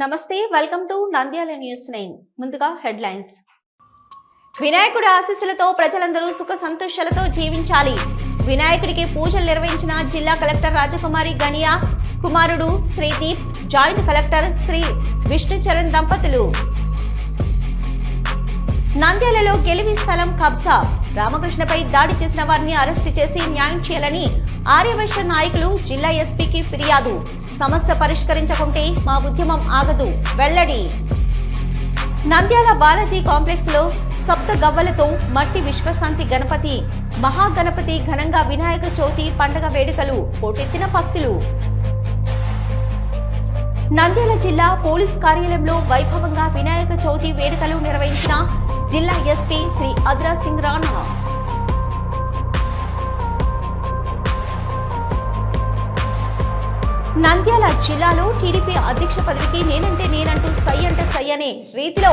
నమస్తే welcome to Nandyal news nine. ముందుగా headlines. వినాయకుడి ఆశీస్సులతో ప్రజలందరూ సుఖ సంతోషాలతో జీవించాలి. వినాయకుడికి పూజలు నిర్వహించిన జిల్లా కలెక్టర్ రాజకుమారి గనియా కుమారుడు శ్రీదీప్ జాయింట్ కలెక్టర్ శ్రీ విష్ణుచరణ్ దంపతులు. నంద్యాలలో గెలివి స్థలం కబ్జా. రామకృష్ణపై దాడి చేసిన వారిని అరెస్టు చేసి న్యాయం చేయాలని ఆర్యవైశ్య నాయకులు జిల్లా ఎస్పీకి ఫిర్యాదు. సమస్య పరిష్కరించకుంటే మా ఉద్యమం ఆగదు. వెల్లడి. నంద్యాల బాలాజీ కాంప్లెక్స్లో సప్త గవ్వలతో మట్టి విశ్వశాంతి గణపతి మహాగణపతి ఘనంగా వినాయక చవితి పండగ వేడుకలు పోటెత్తిన భక్తులు. నంద్యాల జిల్లా పోలీస్ కార్యాలయంలో వైభవంగా వినాయక చవితి వేడుకలు నిర్వహించిన జిల్లా ఎస్పీ శ్రీ అద్రా సింగ్ రాణా. నంద్యాల జిల్లాలో టీడీపీ అధ్యక్ష పదవికి నేనంటే నేనంటూ సై అంటే సై అనే రీతిలో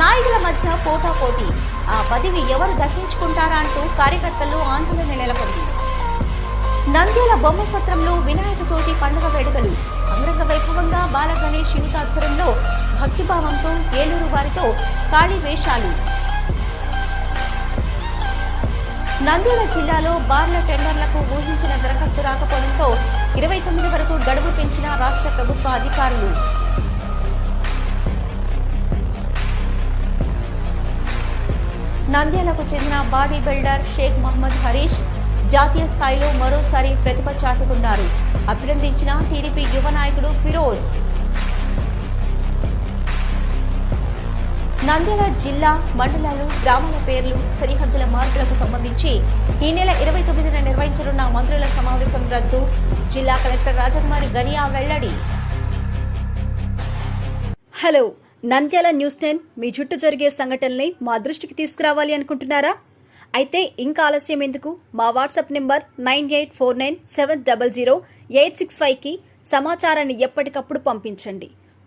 నాయకుల మధ్య పోటాపోటీ ఆ పదవి ఎవరు దక్కించుకుంటారా అంటూ కార్యకర్తల్లో ఆందోళన నెలకొంది. నంద్యాల బొమ్మ సత్రంలో వినాయక చవితి పండుగ వేడుకలు. అంగరంగ వైభవంగా బాల గణేష్ యువత భక్తిభావంతో ఏలూరు వారితో కాళీ వేషాలు. నంద్యాల జిల్లాలో బార్ల టెండర్లకు ఊహించిన దరఖాస్తు రాకపోవడంతో ఇరవై తొమ్మిది వరకు గడువు పెంచిన రాష్ట్ర ప్రభుత్వ అధికారులు. నంద్యాలకు చెందిన బాడీ బిల్డర్ షేక్ మహమ్మద్ హరీష్ జాతీయ స్థాయిలో మరోసారి ప్రతిభ చాటుకున్నారు. అభినందించిన టీడీపీ యువ నాయకుడు ఫిరోజ్. నంద్యాల జిల్లా మండలాలు గ్రామాల పేర్లు సరిహద్దుల మార్పులకు సంబంధించి ఈ నెల ఇరవై తొమ్మిదిన నిర్వహించనున్న మంత్రుల సమావేశం రద్దు జిల్లా కలెక్టర్ రాజకుమారి గనియా వెల్లడి. హలో నంద్యాల న్యూస్ టెన్ మీ చుట్టూ జరిగే సంఘటనల్ని మా దృష్టికి తీసుకురావాలి అనుకుంటున్నారా? అయితే ఇంకా ఆలస్యం ఎందుకు? మా WhatsApp number nine eight four nine seven double zero eight six ఫైవ్కి సమాచారాన్ని ఎప్పటికప్పుడు పంపించండి.